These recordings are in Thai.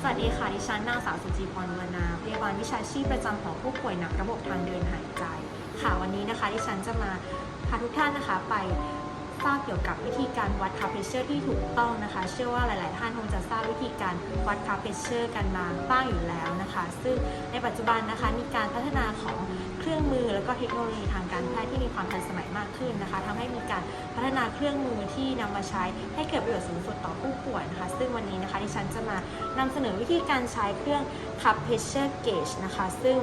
สวัสดีค่ะ ดิฉันนางสาวสุจีพรวนาพยาบาลวิชาชีพประจำของผู้ป่วยหนักระบบทางเดินหายใจ ค่ะวันนี้นะคะ ดิฉันจะมาพาทุกท่านนะคะไป ทราบเกี่ยวกับวิธีการวัดคาเพเชอร์ที่ถูกต้องนะคะ เชื่อว่าหลาย ๆ ท่านคงจะทราบวิธีการวัดคาเพเชอร์กันมาบ้างอยู่แล้วนะคะ ซึ่งในปัจจุบันนะคะมีการพัฒนาของเครื่องมือแล้วก็เทคโนโลยีทางการแพทย์ที่มีความทันสมัยมากขึ้นนะคะทำให้มีการพัฒนาเครื่องมือที่นำมาใช้ให้เกิดประโยชน์สูงสุดต่อผู้ป่วยนะคะ ซึ่งวันนี้นะคะดิฉันจะมานำเสนอวิธีการใช้เครื่อง cup pressure gauge นะคะ ซึ่ง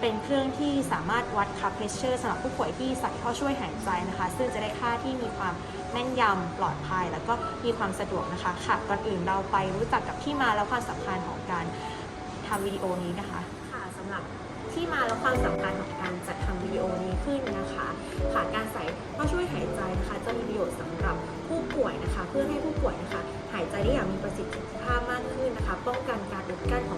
เป็นเครื่องที่สามารถวัด cup pressure สำหรับผู้ป่วยที่ใส่ท่อช่วยหายใจนะคะ ซึ่งจะได้ค่าที่มีความแม่นยำปลอดภัย แล้วก็มีความสะดวกนะคะค่ะก่อนอื่นเราไปรู้จักกับที่มาและความสำคัญของการทำวิดีโอนี้นะคะค่ะสำหรับที่มาและความสำคัญของการจัดทำวิดีโอนี้ขึ้นนะคะค่ะการใส่ท่อช่วยหายใจนะคะ จะมีประโยชน์สำหรับผู้ป่วยนะคะ เพื่อให้ผู้ป่วยนะคะ หายใจได้อย่างมีประสิทธิภาพมากขึ้นนะคะ ป้องกันการอุดกั้นของ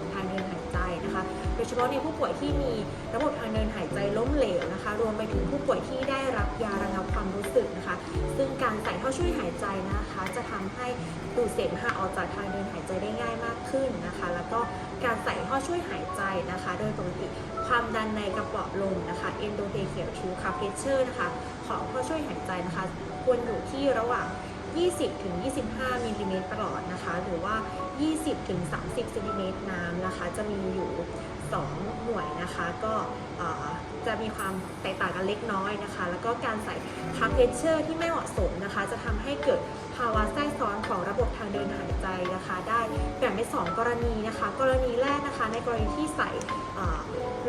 ฉพาะในผู้ป่วยที่มีระบบทางเดินหายใจล้มเหลวนะคะ รวมไปถึงผู้ป่วยที่ได้รับยาระงับความรู้สึกนะคะ ซึ่งการใส่ท่อช่วยหายใจนะคะ จะทำให้ดูดเสมหะออกจากทางเดินหายใจได้ง่ายมากขึ้นนะคะ แล้วก็การใส่ท่อช่วยหายใจนะคะ โดยปกติความดันในกระเป๋อลมนะคะ endotracheal tube pressure นะคะ ของท่อช่วยหายใจนะคะ ควรอยู่ที่ระหว่าง 20ถึง25มิลลิเมตรประหลอดนะคะ หรือว่า20ถึง30เซนติเมตรน้ำนะคะ จะมีอยู่ 2 หน่วยนะคะ ก็จะมีความแตกต่างกันเล็กน้อยนะคะ แล้วก็การใส่คาเพเชอร์ที่ไม่เหมาะสมนะคะ จะทำให้เกิดภาวะแทรกซ้อนของระบบทางเดินหายใจนะคะ ได้แบ่งเป็น2 กรณีนะคะ กรณีแรกนะคะ ในกรณีที่ใส่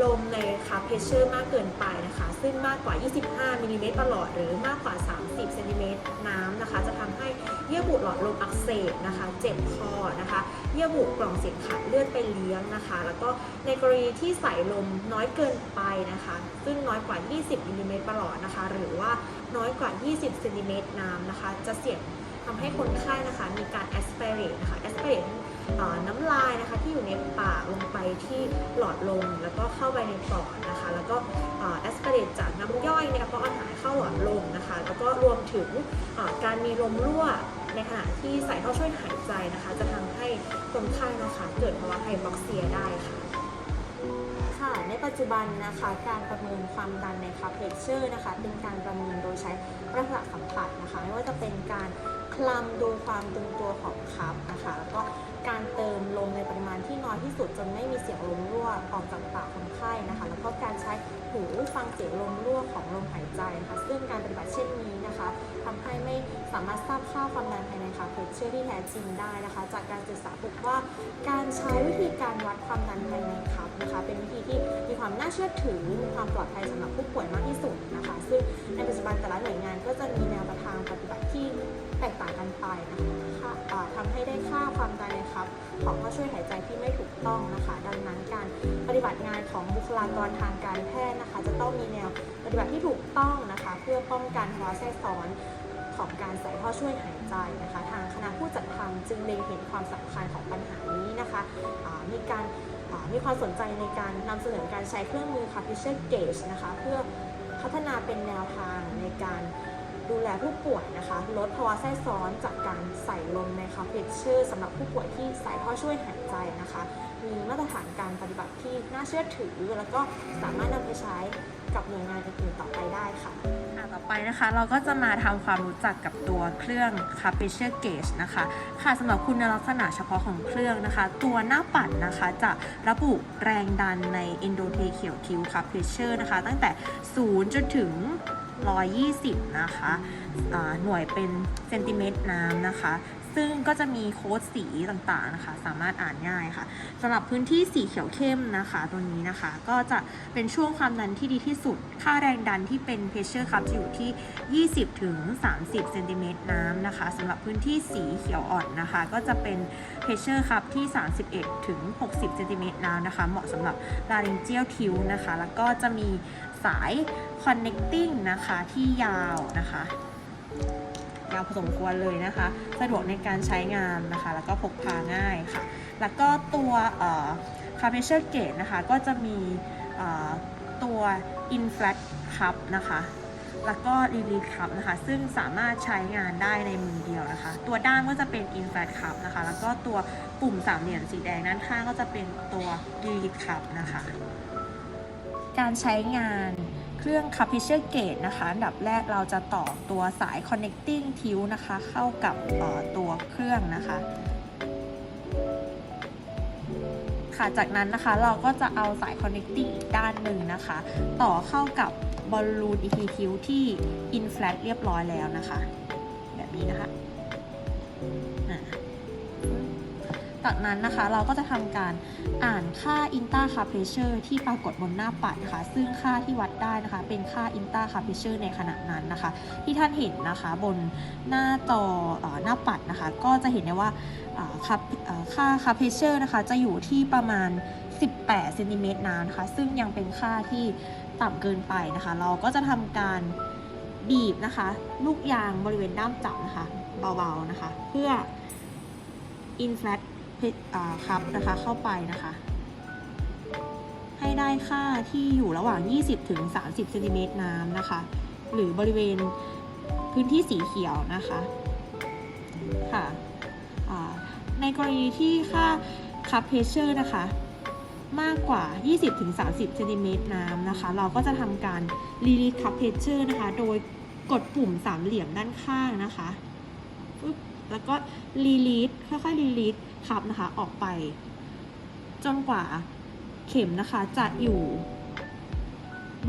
ลมในคาเพเชอร์มากเกินไปนะคะ ซึ่งมากกว่า 25มิลลิเมตรประหลอด หรือมากกว่า 30เซนติเมตรน้ำนะคะ จะทำให้เยื่อบุหลอดลมอักเสบนะคะ เจ็บคอนะคะเยื่อบุกล่องเสียงขาดเลือดไปเลี้ยงนะคะ แล้วก็ในกรณีที่ใส่ลมน้อยเกินไปนะคะ ซึ่งน้อยกว่า 20มิลลิเมตรประหลอดนะคะ หรือว่าน้อยกว่า 20เซนติเมตรน้ำนะคะ จะเสี่ยงทำให้คนไข้นะคะ มีการ aspirate นะคะ aspirate เอ่อน้ำลายนะคะที่อยู่ในปากลงไปที่หลอดลมแล้วก็เข้าไปในปอดนะคะ แล้วก็เอ่อ aspirate จากน้ำย่อยในกระเพาะอาหารเข้าหลอดลมนะคะ แล้วก็รวมถึงการมีลมรั่ว ในขณะที่ใส่ท่อช่วยหายใจนะคะ จะทำให้คนไข้นะคะเกิดภาวะไฮบ็อกเซียได้ค่ะค่ะในปัจจุบันนะคะการประเมินความดันในคับเพชเชอร์นะคะเป็นการประเมินโดยใช้ประสาทสัมผัสนะคะ ไม่ว่าจะเป็นการคลำดูความตึงตัวของคัพนะคะแล้วก็การเติมลมในปริมาณ ที่สุดจนไม่มีเสียงลมรั่วออกจากปากคนไข้นะคะ แล้วก็การใช้หูฟังเสียงลมรั่วของลมหายใจนะคะซึ่งการปฏิบัติเช่นนี้นะคะทำให้ไม่สามารถทราบค่าความดันภายในคัพเพชเชอร์ที่แท้จริงได้นะคะ จากการศึกษาพบว่าการใช้วิธีการวัดความดันภายในคัพนะคะ เป็นวิธีที่มีความน่าเชื่อถือมีความปลอดภัยสำหรับผู้ป่วยมากที่สุดนะคะ ซึ่งในปัจจุบันแต่ละหน่วยงานก็จะมีแนวทางปฏิบัติที่แตกต่างกันไปนะคะทำให้ได้ค่าความดันในคัพของผู้ช่วยหายใจที่ไม่ถูก ต้องนะคะ ดังนั้นการปฏิบัติงานของบุคลากรทางการแพทย์นะคะ จะต้องมีแนวปฏิบัติที่ถูกต้องนะคะ เพื่อป้องกันภาวะแทรกซ้อนของการใส่ท่อช่วยหายใจนะคะ ทางคณะผู้จัดทำจึงเล็งเห็นความสำคัญของปัญหานี้นะคะมีการมีความสนใจในการนำเสนอการใช้เครื่องมือ Cartesian Gauge นะคะ เพื่อพัฒนาเป็นแนวทางในการดูแลผู้ป่วยนะคะ ลดภาวะแทรกซ้อนจากการใส่ลมในคาเพเชอร์สำหรับผู้ป่วยที่ใส่ท่อช่วยหายใจนะคะ มีมาตรฐานการปฏิบัติที่น่าเชื่อถือ แล้วก็สามารถนำไปใช้กับหน่วยงานอื่นๆต่อไปได้ค่ะต่อไปนะคะเราก็จะมาทำความรู้จักกับตัวเครื่อง c a p a c i o r Gauge นะคะ ค่ะสำหรับคุณลักษณะเฉพาะของเครื่องนะคะ ตัวหน้าปัดนะคะจะระบุแรงดันใน endotracheal tube c a p a c i o r นะคะ ตั้งแต่ 0 จนถึง 120 นะคะอ่าหน่วยเป็นเซนติเมตรน้ำนะคะ ซึ่งก็จะมีโค้ดสีต่างๆนะคะ สามารถอ่านง่ายค่ะสำหรับพื้นที่สีเขียวเข้มนะคะ ตัวนี้นะคะ ก็จะเป็นช่วงความดันที่ดีที่สุด ค่าแรงดันที่เป็น pressure cup จะอยู่ที่ 20ถึง30เซนติเมตรน้ำนะคะสำหรับพื้นที่สีเขียวอ่อนนะคะ ก็จะเป็น pressure cup ที่ 31ถึง60เซนติเมตรน้ำนะคะ เหมาะสำหรับ laryngeal tube นะคะ แล้วก็จะมีสาย connecting นะคะที่ยาวนะคะ พอสมควรเลยนะคะ สะดวกในการใช้งานนะคะ แล้วก็พกพาง่ายค่ะ แล้วก็ตัวเอ่อ c a p a c i o r Gauge นะคะ ก็จะมีตัว inflat cup นะคะ แล้วก็ Release Cup นะคะ ซึ่งสามารถใช้งานได้ในมือเดียวนะคะ ตัวด้านก็จะเป็น Inflat Cup นะคะ แล้วก็ตัวปุ่มสามเหลี่ยมสีแดงด้านข้างก็จะเป็นตัว Release Cup นะคะ การใช้งาน เครื่อง c a p i t u r Gate นะคะอันดับแรกเราจะต่อตัวสาย Connecting t i l นะคะ เข้ากับตัวเครื่องนะคะ ค่ะจากนั้นนะคะเราก็จะเอาสาย connecting อีกด้านหนึ่งนะคะ ต่อเข้ากับบอลลูน EP t i l ที่ inflat เรียบร้อยแล้วนะคะ แบบนี้นะคะ จากนั้นนะคะเราก็จะทำการอ่านค่า inter car pressure ที่ปรากฏบนหน้าปัดนะคะซึ่งค่าที่วัดได้นะคะ เป็นค่า inter car pressure ในขณะนั้นนะคะ ที่ท่านเห็นนะคะบนหน้าจอหน้าปัดนะคะ ก็จะเห็นได้ว่าอ่าค่าเอ่อค่า car pressure นะคะ จะอยู่ที่ประมาณ 18เซนติเมตรน้ำนะคะซึ่งยังเป็นค่าที่ต่ำเกินไปนะคะ เราก็จะทำการบีบนะคะ ลูกยางบริเวณด้ามจับนะคะ เบาๆนะคะ เพื่อ inflate คัพนะคะเข้าไปนะคะ ให้ได้ค่าที่อยู่ระหว่าง 20ถึง30เซนติเมตรน้ำนะคะ หรือบริเวณพื้นที่สีเขียวนะคะค่ะในกรณีที่ค่าคัพเพชเชอร์นะคะ มากกว่า 20ถึง30เซนติเมตรน้ำนะคะ เราก็จะทำการ release cup pressure นะคะ โดยกดปุ่มสามเหลี่ยมด้านข้างนะคะ แล้วก็ release ค่อยๆ release คั พนะคะออกไป จนกว่าเข็มนะคะจะอยู่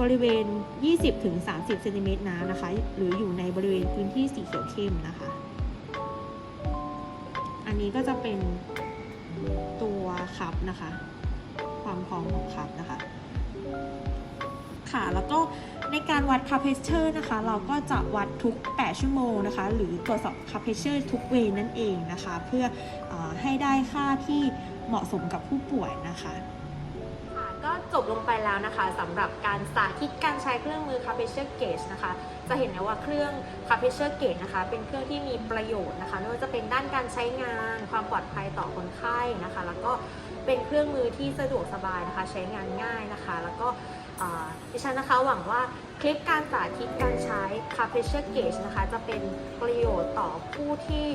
บริเวณ 20ถึง30เซนติเมตรน้ำนะคะ หรืออยู่ในบริเวณพื้นที่สีเขียวเข้มนะคะ อันนี้ก็จะเป็นตัวคัพนะคะ ความพร้อมของคัพนะคะ ค่ะแล้วก็ ในการวัดคัพเพเชอร์นะคะ เราก็จะวัดทุก 8 ชั่วโมงนะคะ หรือตรวจสอบคัพเพเชอร์ทุกเวนั่นเองนะคะ เพื่ออให้ได้ค่าที่เหมาะสมกับผู้ป่วยนะคะก็จบลงไปแล้วนะคะสำหรับการสาธิตการใช้เครื่องมือ c a p a c i o r Gauge นะคะ จะเห็นได้ว่าเครื่อง c a p a c i o r Gauge นะคะ เป็นเครื่องที่มีประโยชน์นะคะไม่ว่าจะเป็นด้านการใช้งาน ความปลอดภัยต่อคนไข้นะคะ แล้วก็ เป็นเครื่องมือที่สะดวกสบายนะคะ ใช้งานง่ายนะคะ แล้วก็อ่าดิฉันนะคะหวังว่าคลิปการสาธิตการใช้ c a p a c i o r Gauge นะคะ จะเป็นประโยชน์ต่อผู้ที่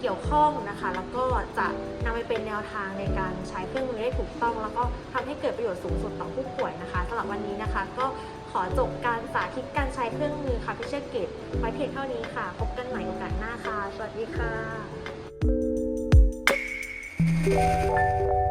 เกี่ยวข้องนะคะ แล้วก็จะนำไปเป็นแนวทางในการใช้เครื่องมือได้ถูกต้อง แล้วก็ทำให้เกิดประโยชน์สูงสุดต่อผู้ป่วยนะคะสำหรับวันนี้นะคะ ก็ขอจบการสาธิตการใช้เครื่องมือค่ะพิเชอร์เกตไว้เพียงเท่านี้ค่ะ พบกันใหม่โอกาสหน้าค่ะ สวัสดีค่ะ Música